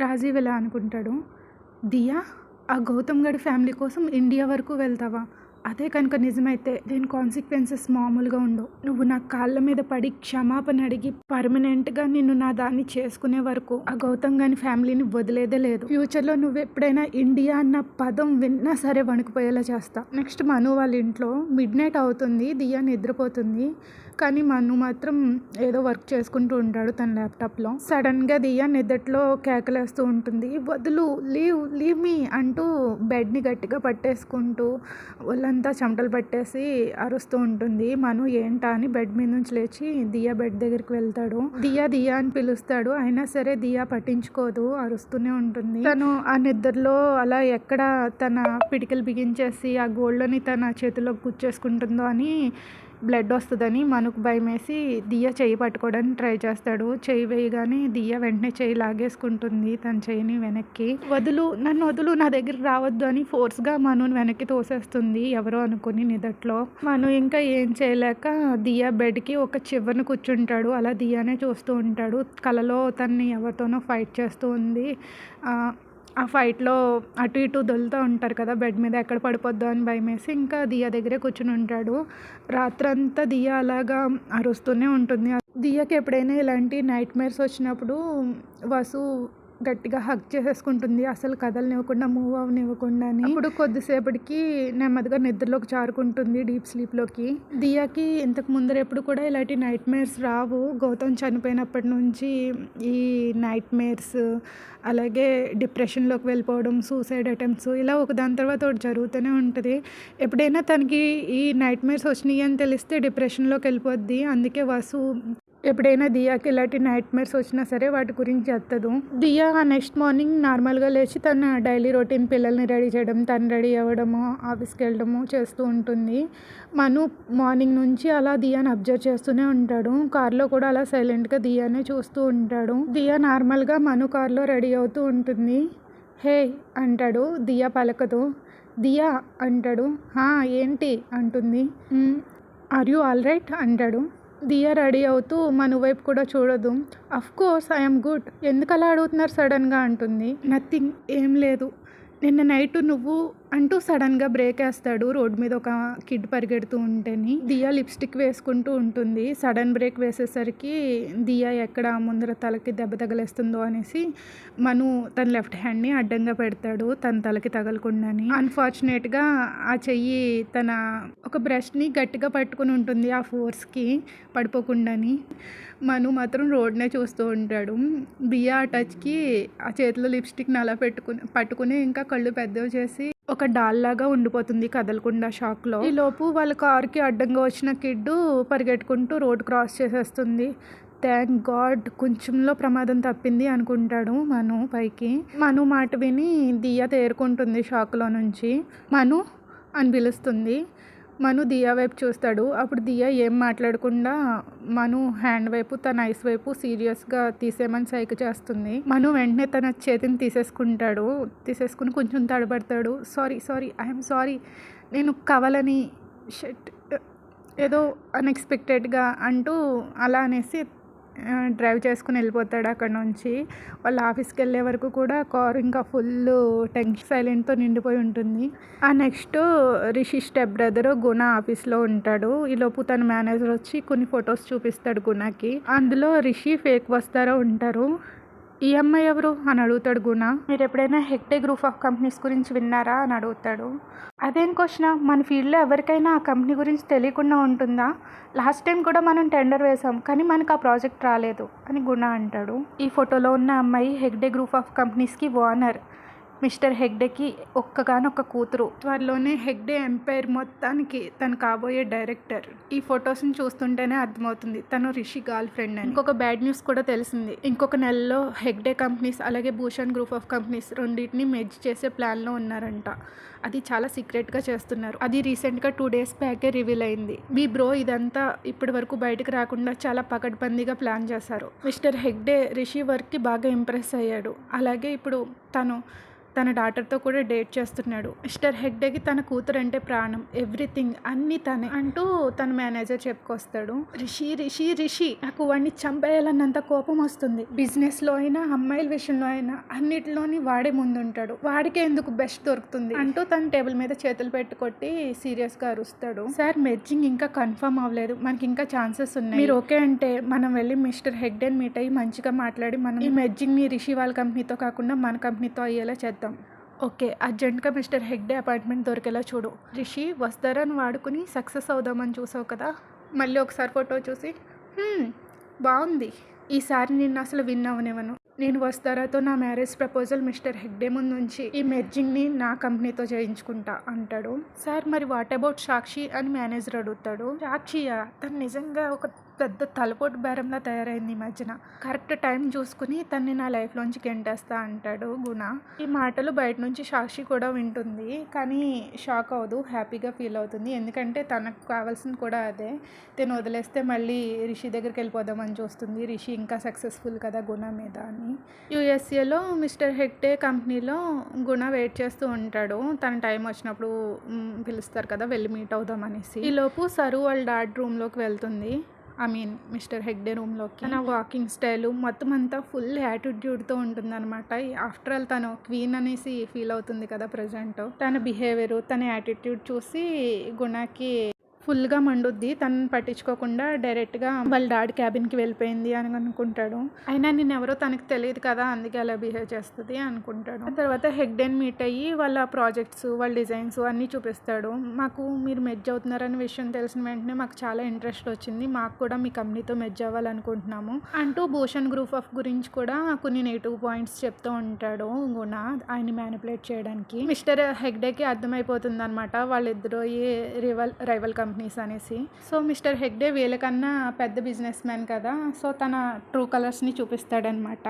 రాజీవ్ ఇలా అనుకుంటాడు? దియా ఆ గౌతమ్ గడి ఫ్యామిలీ కోసం ఇండియా వరకు వెళ్తావా? అదే కనుక నిజమైతే దీని కాన్సిక్వెన్సెస్ మామూలుగా ఉండవు. నువ్వు నా కాళ్ళ మీద పడి క్షమాపణ అడిగి పర్మనెంట్గా నిన్ను నా దాన్ని చేసుకునే వరకు ఆ గౌతమ్ గాని ఫ్యామిలీని వదిలేదే లేదు. ఫ్యూచర్లో నువ్వు ఎప్పుడైనా ఇండియా అన్న పదం విన్నా సరే వణుకుపోయేలా చేస్తా. నెక్స్ట్ మను వాళ్ళ ఇంట్లో మిడ్ నైట్ అవుతుంది దియా నిద్రపోతుంది. కానీ మను మాత్రం ఏదో వర్క్ చేసుకుంటూ ఉంటాడు తన ల్యాప్టాప్లో సడన్గా దియా నిద్దట్లో కేకలేస్తూ ఉంటుంది. వదులు లీవ్ లీవ్ మీ అంటూ బెడ్ని గట్టిగా పట్టేసుకుంటూ వాళ్ళ అంతా చెమటలు పట్టేసి అరుస్తూ ఉంటుంది. మను ఏంటా అని బెడ్ మీద నుంచి లేచి దియా బెడ్ దగ్గరికి వెళ్తాడు. దియా దియా అని పిలుస్తాడు. అయినా సరే దియా పట్టించుకోదు. అరుస్తూనే ఉంటుంది. తను ఆ నిద్రలో అలా ఎక్కడ తన పిడికలు బిగించేసి ఆ గోల్డ్ని తన చేతిలో గుచ్చేసుకుంటుందో అని బ్లడ్ వస్తుందని మనకు భయం వేసి దియ్య చేయి పట్టుకోవడానికి ట్రై చేస్తాడు. చేయి వేయగానే దియ్య వెంటనే చేయి లాగేసుకుంటుంది తన చెయ్యిని వెనక్కి. వదులు నన్ను వదులు నా దగ్గరికి రావద్దు అని ఫోర్స్గా మనుని వెనక్కి తోసేస్తుంది. ఎవరో అనుకుని నిదట్లో. మను ఇంకా ఏం చేయలేక దియ్య బెడ్కి ఒక చివరిని కూర్చుంటాడు. అలా దియ్యనే చూస్తూ ఉంటాడు. కలలో తన్ని ఎవరితోనో ఫైట్ చేస్తూ ఉంది. ఆ, ఫైట్లో అటు ఇటు దొలుతూ ఉంటారు కదా బెడ్ మీద ఎక్కడ పడిపోద్దో అని భయమేసి ఇంకా దియా దగ్గరే కూర్చుని ఉంటాడు. రాత్రంతా దియా అలాగా అరుస్తూనే ఉంటుంది. దియాకి ఎప్పుడైనా ఇలాంటి నైట్ మేర్స్ వచ్చినప్పుడు వసు గట్టిగా హక్ చేసేసుకుంటుంది. అసలు కదలనివ్వకుండా మూవ్ అవనివ్వకుండా అప్పుడు కొద్దిసేపటికి నెమ్మదిగా నిద్రలోకి జారుకుంటుంది డీప్ స్లీప్లోకి దియాకి ఇంతకు ముందర ఎప్పుడు కూడా ఇలాంటి నైట్ మేర్స్ రావు. గౌతమ్ చనిపోయినప్పటి నుంచి ఈ నైట్ మేర్స్ అలాగే డిప్రెషన్లోకి వెళ్ళిపోవడం సూసైడ్ అటెంప్ట్స్ ఇలా ఒక దాని తర్వాత ఒకటి జరుగుతూనే ఉంటుంది. ఎప్పుడైనా తనకి ఈ నైట్ మేర్స్ వచ్చినాయి అని తెలిస్తే డిప్రెషన్లోకి వెళ్ళిపోద్ది. అందుకే వసు ఎప్పుడైనా దియాకి ఇలాంటి నైట్ మేర్స్ వచ్చినా సరే వాటి గురించి ఎత్తదు దియా నెక్స్ట్ మార్నింగ్ నార్మల్గా లేచి తన డైలీ రొటీన్ పిల్లల్ని రెడీ చేయడం తను రెడీ అవ్వడము ఆఫీస్కి వెళ్ళడము చేస్తూ ఉంటుంది. మను మార్నింగ్ నుంచి అలా దియాని అబ్జర్వ్ చేస్తూనే ఉంటాడు. కార్లో కూడా అలా సైలెంట్గా దియానే చూస్తూ ఉంటాడు. దియా నార్మల్గా మను కార్లో రెడీ అవుతూ ఉంటుంది. హే అంటాడు. దియా పలకదు. దియా అంటాడు. "హా, ఏంటి? అంటుంది. ఆర్ యూ ఆల్ రైట్ అంటాడు. దియా రెడీ అవుతూ మన వైపు కూడా చూడదు. అఫ్ కోర్స్ ఐఎమ్ గుడ్ ఎందుకు అలా అడుగుతున్నారు సడన్గా అంటుంది. నథింగ్ ఏం లేదు. నిన్న నైట్ నువ్వు అంటూ సడన్గా బ్రేక్ వేస్తాడు రోడ్ మీద ఒక కిడ్ పరిగెడుతూ ఉంటేని. దియా లిప్స్టిక్ వేసుకుంటూ ఉంటుంది. సడన్ బ్రేక్ వేసేసరికి దియా ఎక్కడ ముందర తలకి దెబ్బ తగలేస్తుందో అనేసి మను తన లెఫ్ట్ హ్యాండ్ని అడ్డంగా పెడతాడు తన తలకి తగలకుండాని. అన్ఫార్చునేట్గా ఆ చెయ్యి తన ఒక బ్రష్ని గట్టిగా పట్టుకుని ఉంటుంది ఆ ఫోర్స్కి పడిపోకుండాని. మను మాత్రం రోడ్నే చూస్తూ ఉంటాడు. దియా ఆ టచ్కి ఆ చేతిలో లిప్స్టిక్ని అలా పెట్టుకుని పట్టుకుని ఇంకా కళ్ళు పెద్దవి చేసి ఒక డాల్ లాగా ఉండిపోతుంది కదలకుండా షాక్లో. ఈ లోపు వాళ్ళ కార్కి అడ్డంగా వచ్చిన కిడ్డు పరిగెట్టుకుంటూ రోడ్ క్రాస్ చేసేస్తుంది. థ్యాంక్ గాడ్ కొంచెంలో ప్రమాదం తప్పింది అనుకుంటాడు మను పైకి. మను మాట విని దియ్య తేరుకుంటుంది షాక్లో నుంచి. మను అని పిలుస్తుంది. మను దియా వైపు చూస్తాడు. అప్పుడు దియా ఏం మాట్లాడకుండా మను హ్యాండ్ వైపు తన ఐస్ వైపు సీరియస్గా తీసేయమని సైక్ చేస్తుంది. మను వెంటనే తన చేతిని తీసేసుకుంటాడు. తీసేసుకుని కొంచెం తడబడతాడు. సారీ సారీ ఐఎమ్ సారీ నేను కావాలని షట్ ఏదో అన్ఎక్స్పెక్టెడ్గా అంటూ అలా అనేసి డ్రైవ్ చేసుకుని వెళ్ళిపోతాడు అక్కడ నుంచి. వాళ్ళ ఆఫీస్కి వెళ్ళే వరకు కూడా కార్ ఇంకా ఫుల్ టెన్షన్ సైలెంట్తో నిండిపోయి ఉంటుంది. ఆ నెక్స్ట్ రిషి స్టెప్ బ్రదర్ గుణ ఆఫీస్లో ఉంటాడు. ఈలోపు తన మేనేజర్ వచ్చి కొన్ని ఫొటోస్ చూపిస్తాడు గుణకి. అందులో రిషి ఫేక్ వస్తారో ఉంటారు. ఈ అమ్మాయి ఎవరు? అని అడుగుతాడు గుణ. మీరు ఎప్పుడైనా హెక్టే గ్రూప్ ఆఫ్ కంపెనీస్ గురించి విన్నారా? అని అడుగుతాడు. అదేం క్వశ్చన్ మన ఫీల్డ్లో ఎవరికైనా ఆ కంపెనీ గురించి తెలియకుండా ఉంటుందా? లాస్ట్ టైం కూడా మనం టెండర్ వేసాం కానీ మనకు ఆ ప్రాజెక్ట్ రాలేదు అని గుణ అంటాడు. ఈ ఫోటోలో ఉన్న అమ్మాయి హెగ్డే గ్రూప్ ఆఫ్ కంపెనీస్కి ఓనర్ మిస్టర్ హెగ్డేకి ఒక్కగానొక్క కూతురు. త్వరలోనే హెగ్డే ఎంపైర్ మొత్తానికి తను కాబోయే డైరెక్టర్. ఈ ఫొటోస్ని చూస్తుంటేనే అర్థమవుతుంది. తను రిషి గర్ల్ ఫ్రెండ్ అని. ఇంకొక బ్యాడ్ న్యూస్ కూడా తెలిసింది. ఇంకొక నెలలో హెగ్డే కంపెనీస్ అలాగే భూషణ్ గ్రూప్ ఆఫ్ కంపెనీస్ రెండింటిని మెర్జ్ చేసే ప్లాన్లో ఉన్నారంట. అది చాలా సీక్రెట్గా చేస్తున్నారు. అది రీసెంట్గా టూ డేస్ బ్యాకే రివీల్ అయింది. మీ బ్రో ఇదంతా ఇప్పటి వరకు బయటకు రాకుండా చాలా పకడ్బందీగా ప్లాన్ చేశారు. మిస్టర్ హెగ్డే రిషి వర్క్కి బాగా ఇంప్రెస్ అయ్యాడు. అలాగే ఇప్పుడు తను తన డాటర్తో కూడా డేట్ చేస్తున్నాడు. మిస్టర్ హెగ్డేకి తన కూతురు అంటే ప్రాణం. ఎవ్రీథింగ్ అన్ని తనే అంటూ తన మేనేజర్ చెప్పుకొస్తాడు. రిషి రిషి రిషి నాకు వాడిని చంపేయాలన్నంత కోపం వస్తుంది. బిజినెస్లో అయినా అమ్మాయిల విషయంలో అయినా అన్నిటిలోని వాడే ముందుంటాడు. వాడికే ఎందుకు బెస్ట్ దొరుకుతుంది? అంటూ తన టేబుల్ మీద చేతులు పెట్టుకొట్టి సీరియస్గా సీరియస్గా అరుస్తాడు. సార్ మెర్జింగ్ ఇంకా కన్ఫర్మ్ అవ్వలేదు. మనకి ఇంకా ఛాన్సెస్ ఉన్నాయి. మీరు ఓకే అంటే మనం వెళ్ళి మిస్టర్ హెగ్డేని మీట్ అయ్యి మంచిగా మాట్లాడి మనం ఈ మెర్జింగ్ని రిషి వాళ్ళ కంపెనీతో కాకుండా మన కంపెనీతో అయ్యేలా చేద్దాం. ఓకే అర్జెంట్గా మిస్టర్ హెగ్డే అపాయింట్మెంట్ దొరికేలా చూడు. రిషి వస్తారని వాడుకుని సక్సెస్ అవుదామని చూసావు కదా? మళ్ళీ ఒకసారి ఫోటో చూసి బాగుంది ఈసారి నిన్ను అసలు విన్ అవనివ్వను. నేను వస్తారాతో నా మ్యారేజ్ ప్రపోజల్ మిస్టర్ హెగ్డే ముందు నుంచి ఈ మెర్జింగ్ని నా కంపెనీతో చేయించుకుంటా అంటాడు. సార్ మరి వాట్ అబౌట్ సాక్షి? అని మేనేజర్ అడుగుతాడు. సాక్షియా? తను నిజంగా ఒక పెద్ద తలపోటు బేరంలా తయారైంది ఈ మధ్యన. కరెక్ట్ టైం చూసుకుని తన్ని నా లైఫ్లోంచి గెంటేస్తా అంటాడు గుణ. ఈ మాటలు బయట నుంచి సాక్షి కూడా వింటుంది. కానీ షాక్ అవ్వదు హ్యాపీగా ఫీల్ అవుతుంది. ఎందుకంటే తనకు కావాల్సింది కూడా అదే. తను వదిలేస్తే మళ్ళీ రిషి దగ్గరికి వెళ్ళిపోదామని చూస్తుంది. రిషి ఇంకా సక్సెస్ఫుల్ కదా గుణ మీద అని. యూఎస్ఏలో మిస్టర్ హెక్టే కంపెనీలో గుణ వెయిట్ చేస్తూ ఉంటాడు. తన టైం వచ్చినప్పుడు పిలుస్తారు కదా వెళ్ళి మీట్ అవుదాం అనేసి. ఈలోపు సరు వాళ్ళ డాడ్ రూమ్లోకి వెళ్తుంది. ఐ మీన్ మిస్టర్ హెగ్డే రూమ్లోకి. తన వాకింగ్ స్టైల్ మొత్తం అంతా ఫుల్ యాటిట్యూడ్తో ఉంటుంది అనమాట ఆఫ్టర్ ఆల్ తను క్వీన్ అనేసి ఫీల్ అవుతుంది కదా ప్రజెంట్. తన బిహేవియర్ తన యాటిట్యూడ్ చూసి గుణాకి ఫుల్గా మండుద్ది. తనని పట్టించుకోకుండా డైరెక్ట్గా వాళ్ళ డాడీ క్యాబిన్కి వెళ్ళిపోయింది అని అనుకుంటాడు. అయినా నేను ఎవరో తనకి తెలియదు కదా అందుకే అలా బిహేవ్ చేస్తుంది అనుకుంటాడు. ఆ తర్వాత హెగ్డెన్ మీట్ అయ్యి వాళ్ళ ప్రాజెక్ట్స్ వాళ్ళ డిజైన్స్ అన్నీ చూపిస్తాడు. మాకు మీరు మెజ్ అవుతున్నారనే విషయం తెలిసిన వెంటనే మాకు చాలా ఇంట్రెస్ట్ వచ్చింది. మాకు కూడా మీ కంపెనీతో మెజ్ అవ్వాలనుకుంటున్నాము అంటూ భూషణ్ గ్రూప్ ఆఫ్ గురించి కూడా కొన్ని నెగిటివ్ పాయింట్స్ చెప్తూ ఉంటాడు గుణ. ఆయన్ని మ్యానిపులేట్ చేయడానికి. మిస్టర్ హెగ్డేకి అర్థమైపోతుంది అనమాట వాళ్ళిద్దరు రివల్ రైవల్ కంపెనీ కంపెనీస్ అనేసి. సో మిస్టర్ హెగ్డే వీళ్ళకన్నా పెద్ద బిజినెస్ మ్యాన్ కదా. సో తన ట్రూ కలర్స్ని చూపిస్తాడనమాట.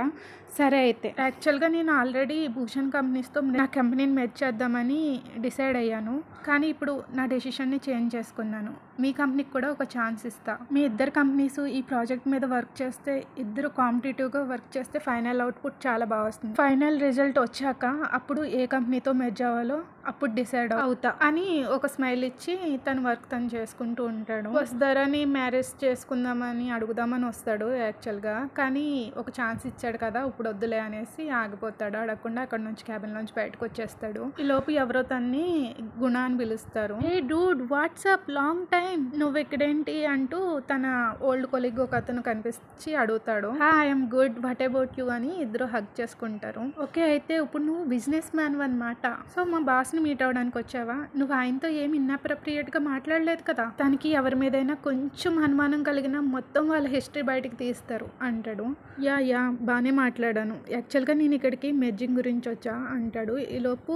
సరే అయితే. యాక్చువల్గా నేను ఆల్రెడీ భూషణ్ కంపెనీస్తో నా కంపెనీని మెచ్ చేద్దామని డిసైడ్ అయ్యాను. కానీ ఇప్పుడు నా డెసిషన్ని చేంజ్ చేసుకున్నాను. మీ కంపెనీకి కూడా ఒక ఛాన్స్ ఇస్తా. మీ ఇద్దరు కంపెనీస్ ఈ ప్రాజెక్ట్ మీద వర్క్ చేస్తే ఇద్దరు కాంపిటేటివ్గా వర్క్ చేస్తే ఫైనల్ అవుట్పుట్ చాలా బాగా వస్తుంది. ఫైనల్ రిజల్ట్ వచ్చాక అప్పుడు ఏ కంపెనీతో మెర్జ్ అవ్వాలో అప్పుడు డిసైడ్ అవుతా అని ఒక స్మైల్ ఇచ్చి తన వర్క్ తను చేసుకుంటూ ఉంటాడు. వస్తారని మ్యారేజ్ చేసుకుందామని అడుగుదామని వస్తాడు యాక్చువల్గా. కానీ ఒక ఛాన్స్ ఇచ్చాడు కదా ఇప్పుడు వద్దులే అనేసి ఆగిపోతాడు. అడగకుండా అక్కడ నుంచి క్యాబిన్ నుంచి బయటకు వచ్చేస్తాడు. ఈ లోపు ఎవరో తన్ని గుణ అని పిలుస్తారు. Hey dude what's up long time నువ్వు ఇక్కడేంటి? అంటూ తన ఓల్డ్ కొలీగ్ ఒక అతను కనిపించి అడుగుతాడు. I'm good what about you అని ఇద్దరు హగ్ చేసుకుంటారు. ఓకే అయితే ఇప్పుడు నువ్వు బిజినెస్ మ్యాన్ అనమాట సో మా బాస్ని మీట్ అవ్వడానికి వచ్చావా? నువ్వు ఆయనతో ఏమి ఇన్అప్రప్రియేట్గా మాట్లాడలేదు కదా? తనకి ఎవరి మీదైనా కొంచెం అనుమానం కలిగిన మొత్తం వాళ్ళ హిస్టరీ బయటికి తీస్తారు. అంటాడు. యా యా బాగానే మాట్లాడాను. యాక్చువల్గా నేను ఇక్కడికి మెర్జింగ్ గురించి వచ్చా అంటాడు. ఈలోపు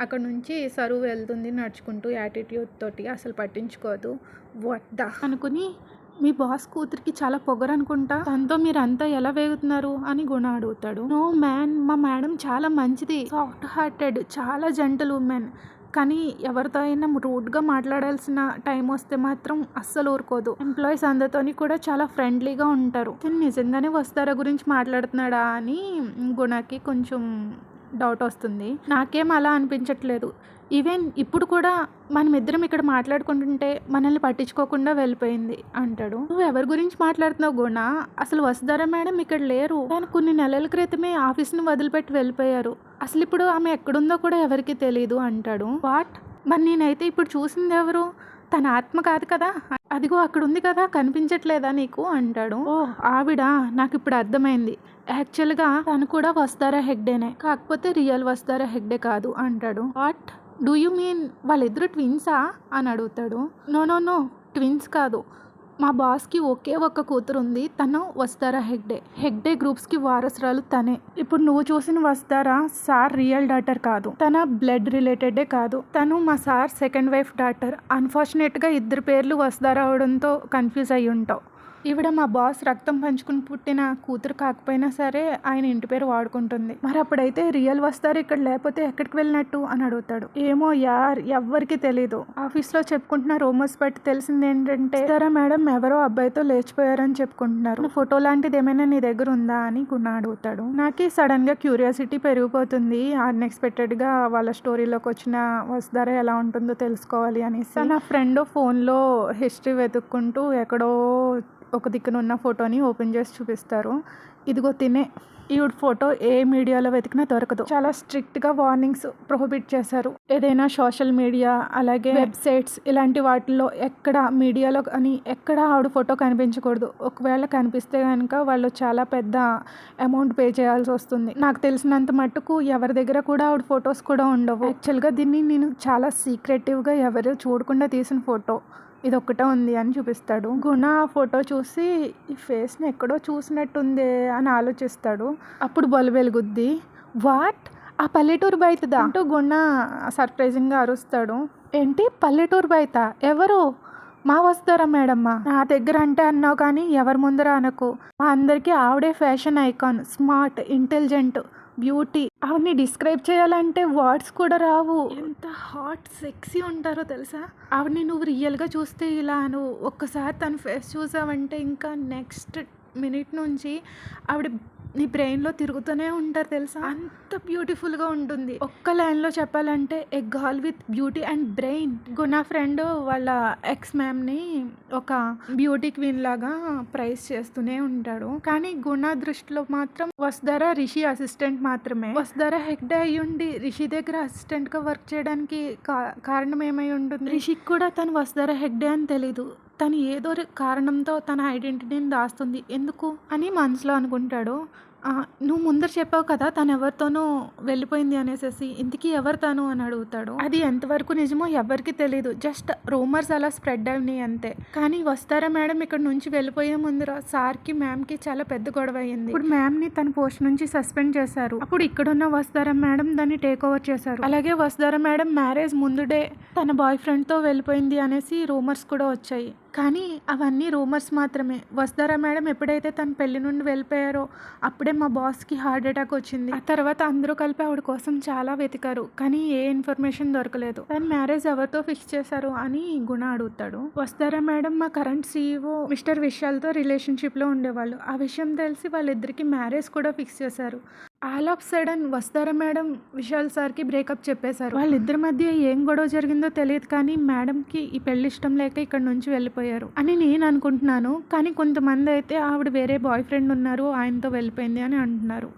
అక్కడ నుంచి సరువు వెళ్తుంది నడుచుకుంటూ యాటిట్యూడ్ తోటి అసలు పట్టించుకోదు. వద్దా అనుకుని మీ బాస్ కూతురికి చాలా పొగరు అనుకుంటా? తనతో మీరు అంతా ఎలా వేగుతున్నారు? అని గుణ అడుగుతాడు. నో మ్యాన్ మా మేడం చాలా మంచిది. సాఫ్ట్ హార్టెడ్ చాలా జెంటల్ ఉమెన్ కానీ ఎవరితో అయినా రూడ్గా మాట్లాడాల్సిన టైం వస్తే మాత్రం అస్సలు ఊరుకోదు. ఎంప్లాయీస్ అందరితోని కూడా చాలా ఫ్రెండ్లీగా ఉంటారు. తను నిజంగానే వస్తారా గురించి మాట్లాడుతున్నాడా? అని గుణకి కొంచెం డౌట్ వస్తుంది. నాకేం అలా అనిపించట్లేదు. ఈవెన్ ఇప్పుడు కూడా మనం ఇద్దరం ఇక్కడ మాట్లాడుకుంటుంటే మనల్ని పట్టించుకోకుండా వెళ్ళిపోయింది అంటాడు. నువ్వు ఎవరి గురించి మాట్లాడుతున్నావు గుణ? అసలు వసుధారా మేడం ఇక్కడ లేరు. తను కొన్ని నెలల క్రితమే ఆఫీస్ని వదిలిపెట్టి వెళ్ళిపోయారు. అసలు ఇప్పుడు ఆమె ఎక్కడుందో కూడా ఎవరికి తెలియదు అంటాడు. వాట్? మరి నేనైతే ఇప్పుడు చూసింది ఎవరు? తన ఆత్మ కాదు కదా? అదిగో అక్కడ ఉంది కదా కనిపించట్లేదా నీకు? అంటాడు. ఓ ఆవిడ నాకు ఇప్పుడు అర్థమైంది. యాక్చువల్గా తను కూడా వస్తారా హెగ్డేనే. కాకపోతే రియల్ వస్తారా హెగ్డే కాదు అంటాడు. వాట్? డూ యూ మీన్ వాళ్ళిద్దరు ట్విన్సా? అని అడుగుతాడు. నో నో నో ట్విన్స్ కాదు. మా బాస్కి ఒకే ఒక్క కూతురు ఉంది తను వస్తారా హెగ్డే? హెగ్డే గ్రూప్స్కి వారసురాలు తనే. ఇప్పుడు నువ్వు చూసిన వస్తారా సార్ రియల్ డాటర్ కాదు. తన బ్లడ్ రిలేటెడే కాదు. తను మా సార్ సెకండ్ వైఫ్ డాటర్. అన్ఫార్చునేట్గా ఇద్దరు పేర్లు వస్తారా అవడంతో కన్ఫ్యూజ్ అయ్యి ఉంటావు ఈవిడ మా బాస్ రక్తం పంచుకుని పుట్టిన కూతురు కాకపోయినా సరే ఆయన ఇంటి పేరు వాడుకుంటుంది. మరి అప్పుడైతే రియల్ వస్తారు ఇక్కడ లేకపోతే ఎక్కడికి వెళ్ళినట్టు అని అడుగుతాడు. ఏమో యార్ ఎవ్వరికి తెలీదు. ఆఫీస్లో చెప్పుకుంటున్న రూమర్స్ బట్టి తెలిసింది ఏంటంటే సరే మేడం ఎవరో అబ్బాయితో లేచిపోయారని చెప్పుకుంటున్నారు. ఫోటో లాంటిది ఏమైనా నీ దగ్గర ఉందా? అని గుణ అడుగుతాడు. నాకు సడన్గా క్యూరియాసిటీ పెరిగిపోతుంది. అన్ఎక్స్పెక్టెడ్గా వాళ్ళ స్టోరీలోకి వచ్చిన వస్తారా ఎలా ఉంటుందో తెలుసుకోవాలి అనేసి. నా ఫ్రెండ్ ఫోన్లో హిస్టరీ వెతుక్కుంటూ ఎక్కడో ఒక దిక్కున ఉన్న ఫోటోని ఓపెన్ చేసి చూపిస్తారు. ఇదిగో తినే ఈవిడ ఫోటో ఏ మీడియాలో వెతికినా దొరకదు. చాలా స్ట్రిక్ట్గా వార్నింగ్స్ ప్రొహిబిట్ చేశారు. ఏదైనా సోషల్ మీడియా అలాగే వెబ్సైట్స్ ఇలాంటి వాటిల్లో ఎక్కడ మీడియాలో కానీ ఎక్కడ ఆవిడ ఫోటో కనిపించకూడదు. ఒకవేళ కనిపిస్తే కనుక వాళ్ళు చాలా పెద్ద అమౌంట్ పే చేయాల్సి వస్తుంది. నాకు తెలిసినంత మట్టుకు ఎవరి దగ్గర కూడా ఆవిడ ఫొటోస్ కూడా ఉండవు. యాక్చువల్గా దీన్ని నేను చాలా సీక్రెటివ్గా ఎవరు చూడకుండా తీసిన ఫోటో. ఇది ఒక్కటే ఉంది అని చూపిస్తాడు. గుణ ఆ ఫోటో చూసి ఈ ఫేస్ని ఎక్కడో చూసినట్టుంది అని ఆలోచిస్తాడు. అప్పుడు బొలు వెలుగుద్ది. వాట్? ఆ పల్లెటూరు బయటదా? అంటూ గుణ సర్ప్రైజింగ్గా అరుస్తాడు. ఏంటి? పల్లెటూరు బయట? ఎవరు? మా వస్తారా మేడమ్మ? నా దగ్గర అంటే అన్నావు కానీ ఎవరి ముందర అనకు. మా అందరికీ ఆవిడే fashion icon. Smart intelligent. Beauty. ఆవిడని డిస్క్రైబ్ చేయాలంటే వర్డ్స్ కూడా రావు. ఎంత హాట్ సెక్సీ ఉంటారో తెలుసా? ఆవిడని నువ్వు రియల్గా చూస్తే ఇలా నువ్వు ఒక్కసారి తన ఫేస్ చూసావంటే ఇంకా నెక్స్ట్ మినిట్ నుంచి ఆవిడ నీ బ్రెయిన్లో తిరుగుతూనే ఉంటారు తెలుసా? అంత బ్యూటిఫుల్గా ఉంటుంది. ఒక్క లైన్లో చెప్పాలంటే a girl with beauty and brain. Guna friend వాళ్ళ ఎక్స్ మ్యామ్ని ఒక బ్యూటీ క్వీన్ లాగా ప్రైజ్ చేస్తూనే ఉంటాడు. కానీ గుణ దృష్టిలో మాత్రం వసుధర రిషి అసిస్టెంట్ మాత్రమే. వసుధర హెగ్డే అయ్యుండి రిషి దగ్గర అసిస్టెంట్గా వర్క్ చేయడానికి కా- కారణం ఏమై ఉంటుంది? రిషికి కూడా తను వసుధర హెగ్డే అని తెలీదు. తను ఏదో కారణంతో తన ఐడెంటిటీని దాస్తుంది. ఎందుకు? అని మనసులో అనుకుంటాడు. నువ్వు ముందర చెప్పావు కదా తను ఎవరితోనో వెళ్ళిపోయింది అనేసి ఇంతకీ ఎవరు తను అని అడుగుతాడు. అది ఎంతవరకు నిజమో ఎవరికి తెలియదు జస్ట్ రూమర్స్ అలా స్ప్రెడ్ అయినాయి అంతే. కానీ వస్తారా మేడం ఇక్కడ నుంచి వెళ్ళిపోయే ముందర? సార్కి మ్యామ్కి చాలా పెద్ద గొడవ అయింది. ఇప్పుడు మ్యామ్ని తన పోస్ట్ నుంచి సస్పెండ్ చేశారు. అప్పుడు ఇక్కడున్న వస్తారా మేడం దాన్ని టేక్ ఓవర్ చేశారు. అలాగే వస్తారా మేడం మ్యారేజ్ ముందు డే తన బాయ్ ఫ్రెండ్తో వెళ్ళిపోయింది అనేసి రూమర్స్ కూడా వచ్చాయి. కానీ అవన్నీ రూమర్స్ మాత్రమే. వస్తారా మేడం ఎప్పుడైతే తన పెళ్ళి నుండి వెళ్ళిపోయారో అప్పుడే మా బాస్కి హార్ట్ అటాక్ వచ్చింది. ఆ తర్వాత అందరూ కలిపి ఆవిడ కోసం చాలా వెతికారు. కానీ ఏ ఇన్ఫర్మేషన్ దొరకలేదు. తను మ్యారేజ్ ఎవరితో ఫిక్స్ చేశారు అని గుణ అడుగుతాడు. వస్తారా మేడం మా కరెంట్ సీఈఓ మిస్టర్ విశాల్తో రిలేషన్షిప్లో ఉండేవాళ్ళు. ఆ విషయం తెలిసి వాళ్ళిద్దరికి మ్యారేజ్ కూడా ఫిక్స్ చేశారు. ఆల్ ఆఫ్ సడన్ వస్తారా మేడం విశాల్ సార్కి బ్రేకప్ చెప్పేశారు. వాళ్ళిద్దరి మధ్య ఏం గొడవ జరిగిందో తెలియదు కానీ మేడంకి ఈ పెళ్ళి ఇష్టం లేక ఇక్కడ నుంచి వెళ్ళిపోయారు. అని నేను అనుకుంటున్నాను. కానీ కొంతమంది అయితే ఆవిడ వేరే బాయ్ ఫ్రెండ్ ఉన్నారు ఆయనతో వెళ్ళిపోయింది అని అంటున్నారు.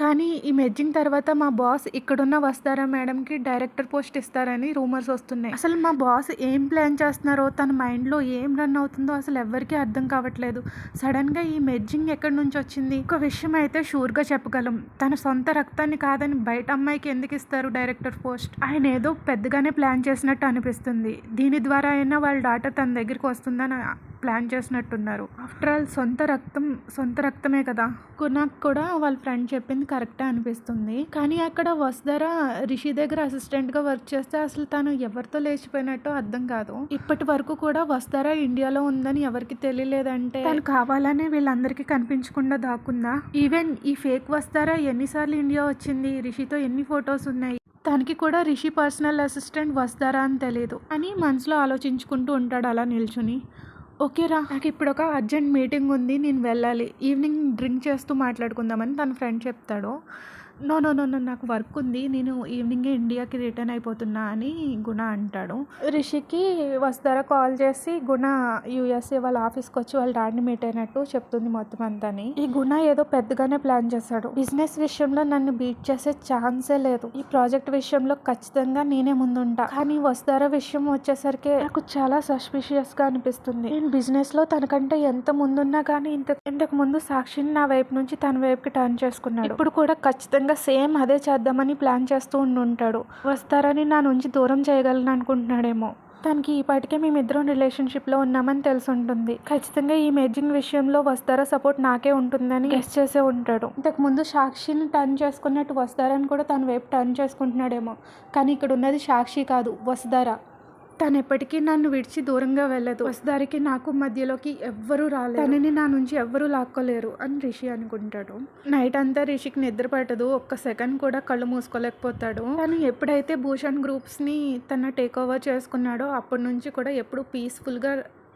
కానీ ఈ మెజ్జింగ్ తర్వాత మా బాస్ ఇక్కడున్న వస్తారా మేడంకి డైరెక్టర్ పోస్ట్ ఇస్తారని రూమర్స్ వస్తున్నాయి. అసలు మా బాస్ ఏం ప్లాన్ చేస్తున్నారో తన మైండ్లో ఏం రన్ అవుతుందో అసలు ఎవరికీ అర్థం కావట్లేదు. సడన్గా ఈ మెజ్జింగ్ ఎక్కడి నుంచి వచ్చింది? ఒక విషయం అయితే షూర్గా చెప్పగలం. తన సొంత రక్తాన్ని కాదని బయట అమ్మాయికి ఎందుకు ఇస్తారు డైరెక్టర్ పోస్ట్? ఆయన ఏదో పెద్దగానే ప్లాన్ చేసినట్టు అనిపిస్తుంది. దీని ద్వారా అయినా వాళ్ళ డాటర్ తన దగ్గరికి వస్తుందని ప్లాన్ చేసినట్టున్నారు. ఆఫ్టర్ ఆల్ సొంత రక్తం సొంత రక్తమే కదా. నాకు కూడా వాళ్ళ ఫ్రెండ్ చెప్పింది కరెక్టే అనిపిస్తుంది. కానీ అక్కడ వసుధర రిషి దగ్గర అసిస్టెంట్గా వర్క్ చేస్తే అసలు తను ఎవరితో లేచిపోయినట్టు అర్థం కాదు. ఇప్పటి వరకు కూడా వసుధర ఇండియాలో ఉందని ఎవరికి తెలియలేదంటే తను కావాలనే వీళ్ళందరికీ కనిపించకుండా దాక్కుందా? ఈవెన్ ఈ ఫేక్ వస్తారా ఎన్నిసార్లు ఇండియా వచ్చింది రిషితో ఎన్ని ఫొటోస్ ఉన్నాయి? తనకి కూడా రిషి పర్సనల్ అసిస్టెంట్ వస్తారా అని తెలియదు అని మనసులో ఆలోచించుకుంటూ ఉంటాడు అలా నిల్చుని. ఓకేరా నాకు ఇప్పుడు ఒక అర్జెంట్ మీటింగ్ ఉంది నేను వెళ్ళాలి. ఈవినింగ్ డ్రింక్ చేస్తూ మాట్లాడుకుందామని తన ఫ్రెండ్ చెప్తాడు. నో నో నో నో నాకు వర్క్ ఉంది. నేను ఈవినింగే ఇండియాకి రిటర్న్ అయిపోతున్నా అని గుణ అంటాడు. రిషికి వస్తారా కాల్ చేసి గుణ యూఎస్ఏ వాళ్ళ ఆఫీస్కి వచ్చి వాళ్ళ డాడీని మీట్ అయినట్టు చెప్తుంది మొత్తం అంతని. ఈ గుణ ఏదో పెద్దగానే ప్లాన్ చేశాడు బిజినెస్ విషయంలో నన్ను బీట్ చేసే ఛాన్సే లేదు. ఈ ప్రాజెక్ట్ విషయంలో ఖచ్చితంగా నేనే ముందుంటా. కానీ వస్తారా విషయం వచ్చేసరికి నాకు చాలా సస్పిషియస్గా అనిపిస్తుంది. నేను బిజినెస్లో తనకంటే ఎంత ముందున్నా కానీ ఇంత ఇంతకు ముందు సాక్షిని నా వైపు నుంచి తన వైపుకి టర్న్ చేసుకున్నాడు. ఇప్పుడు కూడా ఖచ్చితంగా సేమ్ అదే చేద్దామని ప్లాన్ చేస్తూ ఉండి ఉంటాడు వస్తారని నా నుంచి దూరం చేయగలను అనుకుంటున్నాడేమో. తనకి ఈపాటికే మేమిద్దరం రిలేషన్షిప్లో ఉన్నామని తెలిసి ఉంటుంది ఖచ్చితంగా ఈ మేజింగ్ విషయంలో వస్తారా సపోర్ట్ నాకే ఉంటుందని గెస్ చేసే ఉంటాడు. ఇంతకు ముందు సాక్షిని టర్న్ చేసుకున్నట్టు వస్తారని కూడా తన వైపు టర్న్ చేసుకుంటున్నాడేమో. కానీ ఇక్కడ ఉన్నది సాక్షి కాదు వస్తారా? తను ఎప్పటికీ నన్ను విడిచి దూరంగా వెళ్ళదు. వసుధారికి నాకు మధ్యలోకి ఎవ్వరూ రాలేదు. తనని నా నుంచి ఎవ్వరూ లాక్కోలేరు అని రిషి అనుకుంటాడు. నైట్ అంతా రిషికి నిద్ర పట్టదు. ఒక్క సెకండ్ కూడా కళ్ళు మూసుకోలేకపోతాడు. తను ఎప్పుడైతే భూషణ్ గ్రూప్స్ని తన టేక్ ఓవర్ చేసుకున్నాడో అప్పటి నుంచి కూడా ఎప్పుడు పీస్ఫుల్గా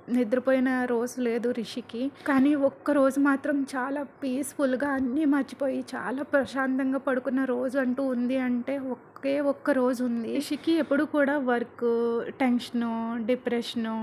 నిద్రపోయిన రోజు లేదు రిషికి. కానీ ఒక్క రోజు మాత్రం చాలా పీస్ఫుల్గా అన్నీ మర్చిపోయి చాలా ప్రశాంతంగా పడుకున్న రోజు అంటూ ఉంది అంటే ఒకే ఒక్క రోజు ఉంది షికి ఎప్పుడు కూడా వర్క్ టెన్షను డిప్రెషను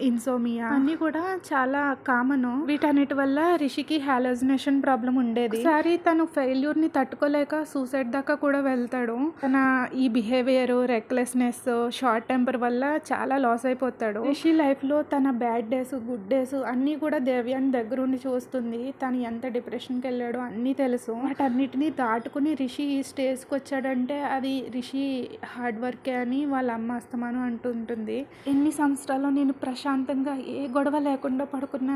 ఇన్సోమియా అన్నీ కూడా చాలా కామన్. వీటన్నిటి వల్ల రిషికి హాలోజినేషన్ ప్రాబ్లం ఉండేది. ఒకసారి తను ఫెయిల్యూర్ని తట్టుకోలేక సూసైడ్ దాకా కూడా వెళ్తాడు. తన ఈ బిహేవియర్ రెక్లెస్నెస్ షార్ట్ టెంపర్ వల్ల చాలా లాస్ అయిపోతాడు. రిషి లైఫ్లో తన బ్యాడ్ డేస్ గుడ్ డేస్ అన్నీ కూడా దేవ్యాన్ని దగ్గరుండి చూస్తుంది. తను ఎంత డిప్రెషన్కి వెళ్ళాడో అన్నీ తెలుసు. వాటన్నిటిని దాటుకుని రిషి ఈ స్టేజ్కి వచ్చాడంటే అది రిషి హార్డ్ వర్కే అని వాళ్ళ అమ్మ అస్తమానం అంటుంటుంది. ఎన్ని సంవత్సరాలు నేను ప్రశాంతంగా ఏ గొడవ లేకుండా పడుకున్న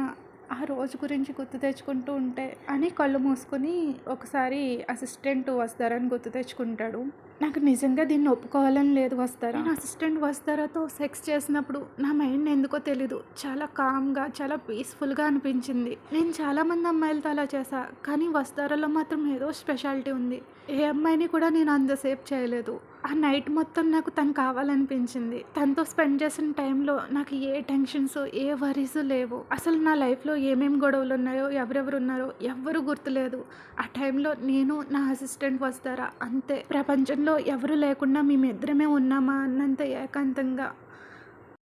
ఆ రోజు గురించి గుర్తు తెచ్చుకుంటూ ఉంటే అని కళ్ళు మూసుకొని ఒకసారి అసిస్టెంట్ వస్తారని గుర్తు తెచ్చుకుంటాడు. నాకు నిజంగా దీన్ని ఒప్పుకోవాలని లేదు వస్తారా? నేను అసిస్టెంట్ వస్తారాతో సెక్స్ చేసినప్పుడు నా మైండ్ ఎందుకో తెలీదు. చాలా కామ్గా చాలా పీస్ఫుల్గా అనిపించింది. నేను చాలా మంది అమ్మాయిలతో అలా చేశా కానీ వస్తారాలో మాత్రం ఏదో స్పెషాలిటీ ఉంది. ఏ అమ్మాయిని కూడా నేను అంతసేపు చేయలేదు. ఆ నైట్ మొత్తం నాకు తను కావాలనిపించింది. తనతో స్పెండ్ చేసిన టైంలో నాకు ఏ టెన్షన్స్ ఏ వరీస్ లేవు. అసలు నా లైఫ్లో ఏమేమి గొడవలు ఉన్నాయో ఎవరెవరు ఉన్నారో ఎవ్వరూ గుర్తులేదు. ఆ టైంలో నేను నా అసిస్టెంట్ వస్తారా? అంతే. ప్రపంచంలో ఎవరు లేకుండా మేమిద్దరమే ఉన్నామా? అన్నంత ఏకాంతంగా.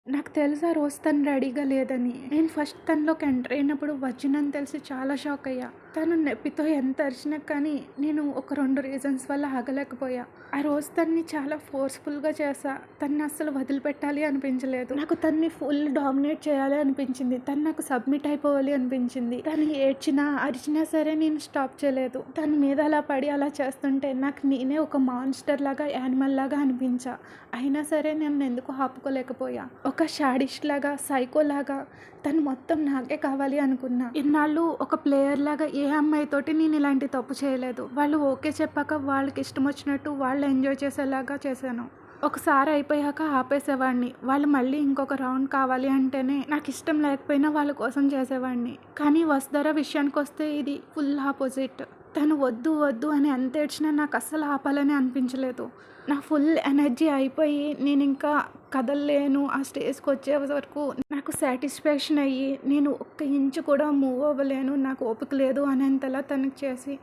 నాకు తెలుసు ఆ రోజు తను రెడీగా లేదని. నేను ఫస్ట్ తనలోకి ఎంటర్ అయినప్పుడు వచ్చిందని తెలిసి చాలా షాక్ అయ్యా. తను నొప్పితో ఎంత అరిచినా కానీ నేను ఒక రెండు రీజన్స్ వల్ల ఆగలేకపోయా. ఆ రోజు తన్ని చాలా ఫోర్స్ఫుల్గా చేసా. తన్ని అస్సలు వదిలిపెట్టాలి అనిపించలేదు. నాకు తన్ని ఫుల్ డామినేట్ చేయాలి అనిపించింది. తను నాకు సబ్మిట్ అయిపోవాలి అనిపించింది. తను ఏడ్చినా అరిచినా సరే నేను స్టాప్ చేయలేదు. తన మీద అలా పడి అలా చేస్తుంటే నాకు నేనే ఒక మాన్స్టర్ లాగా యానిమల్ లాగా అనిపించా. అయినా సరే నేను ఎందుకు ఆపుకోలేకపోయా? ఒక షాడిస్ట్ లాగా సైకో లాగా తను మొత్తం నాకే కావాలి అనుకున్నా. ఇన్నాళ్ళు ఒక ప్లేయర్ లాగా ఏ ఏ అమ్మాయితోటి నేను ఇలాంటి తప్పు చేయలేదు. వాళ్ళు ఓకే చెప్పాక వాళ్ళకి ఇష్టం వచ్చినట్టు వాళ్ళు ఎంజాయ్ చేసేలాగా చేశాను. ఒకసారి అయిపోయాక ఆపేసేవాడిని. వాళ్ళు మళ్ళీ ఇంకొక రౌండ్ కావాలి అంటేనే నాకు ఇష్టం లేకపోయినా వాళ్ళ కోసం చేసేవాడిని. కానీ వసుధర విషయానికి వస్తే ఇది ఫుల్ ఆపోజిట్. తను వద్దు వద్దు అని ఎంత ఏడ్చినా నాకు అస్సలు ఆపాలని అనిపించలేదు. నా ఫుల్ ఎనర్జీ అయిపోయి నేను ఇంకా కదలలేను. ఆ స్టేజ్కి వచ్చే వరకు నాకు సాటిస్ఫాక్షన్ అయ్యి నేను ఒక్క ఇంచు కూడా మూవ్ అవ్వలేను. నాకు ఓపిక లేదు అనేంతలా తనకి చేసి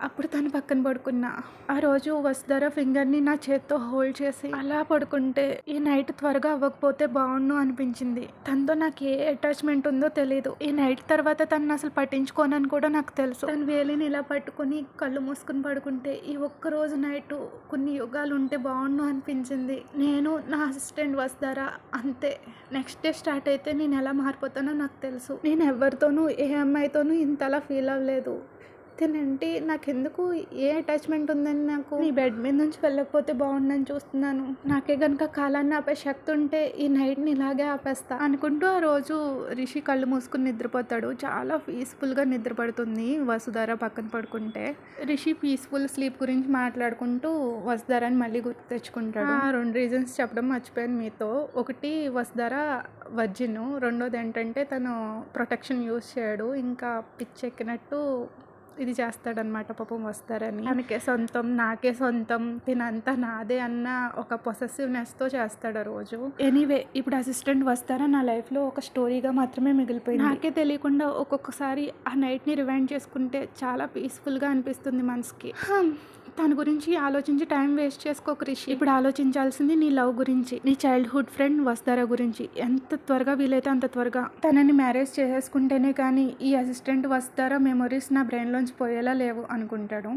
అప్పుడు తను పక్కన పడుకున్నా. ఆ రోజు వసుధర ఫింగర్ని నా చేత్తో హోల్డ్ చేసి అలా పడుకుంటే ఈ నైట్ త్వరగా అవ్వకపోతే బాగుండు అనిపించింది. తనతో నాకు ఏ అటాచ్మెంట్ ఉందో తెలియదు ఈ నైట్ తర్వాత తను అసలు పట్టించుకోనని కూడా నాకు తెలుసు. తను వేలిని ఇలా పట్టుకుని కళ్ళు మూసుకుని పడుకుంటే ఈ ఒక్క రోజు నైట్ కొన్ని యుగాలు ఉంటే బాగుండు అనిపించింది. నేను నా అసిస్టెంట్ వస్తారా అంతే. నెక్స్ట్ డే స్టార్ట్ అయితే నేను ఎలా మారిపోతానో నాకు తెలుసు. నేను ఎవరితోనూ ఏ అమ్మాయితోనూ ఇంతలా ఫీల్ అవ్వలేదు. తినంటే నాకెందుకు ఏ అటాచ్మెంట్ ఉందని నాకు? ఈ బెడ్ మీద నుంచి వెళ్ళకపోతే బాగుండని చూస్తున్నాను. నాకే కనుక కాలాన్ని ఆపే శక్తి ఉంటే ఈ నైట్ని ఇలాగే ఆపేస్తా అనుకుంటూ ఆ రోజు రిషి కళ్ళు మూసుకుని నిద్రపోతాడు. చాలా పీస్ఫుల్గా నిద్రపడుతుంది వసుధార పక్కన పడుకుంటే. రిషి పీస్ఫుల్ స్లీప్ గురించి మాట్లాడుకుంటూ వసుధారాని మళ్ళీ గుర్తు తెచ్చుకుంటాడు. ఆ రెండు రీజన్స్ చెప్పడం మర్చిపోయాను మీతో. ఒకటి వసుధార వర్జిన్ రెండోది ఏంటంటే తను ప్రొటెక్షన్ యూస్ చేయడు. ఇంకా పిచ్చెక్కినట్టు ఇది చేస్తాడనమాట పాపం వస్తారని. తనకే సొంతం నాకే సొంతం తినంతా నాదే అన్న ఒక పొసెసివ్నెస్తో చేస్తాడు ఆ రోజు. ఎనీవే ఇప్పుడు అసిస్టెంట్ వస్తారా? నా లైఫ్లో ఒక స్టోరీగా మాత్రమే మిగిలిపోయింది. నాకే తెలియకుండా ఒక్కొక్కసారి ఆ నైట్ని రివైండ్ చేసుకుంటే చాలా పీస్ఫుల్గా అనిపిస్తుంది మనసుకి. హమ్, తన గురించి ఆలోచించి టైం వేస్ట్ చేసుకోక రిషి. ఇప్పుడు ఆలోచించాల్సింది నీ లవ్ గురించి నీ చైల్డ్హుడ్ ఫ్రెండ్ వస్తారా గురించి. ఎంత త్వరగా వీలైతే అంత త్వరగా తనని మ్యారేజ్ చేసేసుకుంటేనే కానీ ఈ అసిస్టెంట్ వస్తారా? మెమొరీస్ నా బ్రెయిన్లోంచి పోయేలా లేవు అనుకుంటాడు.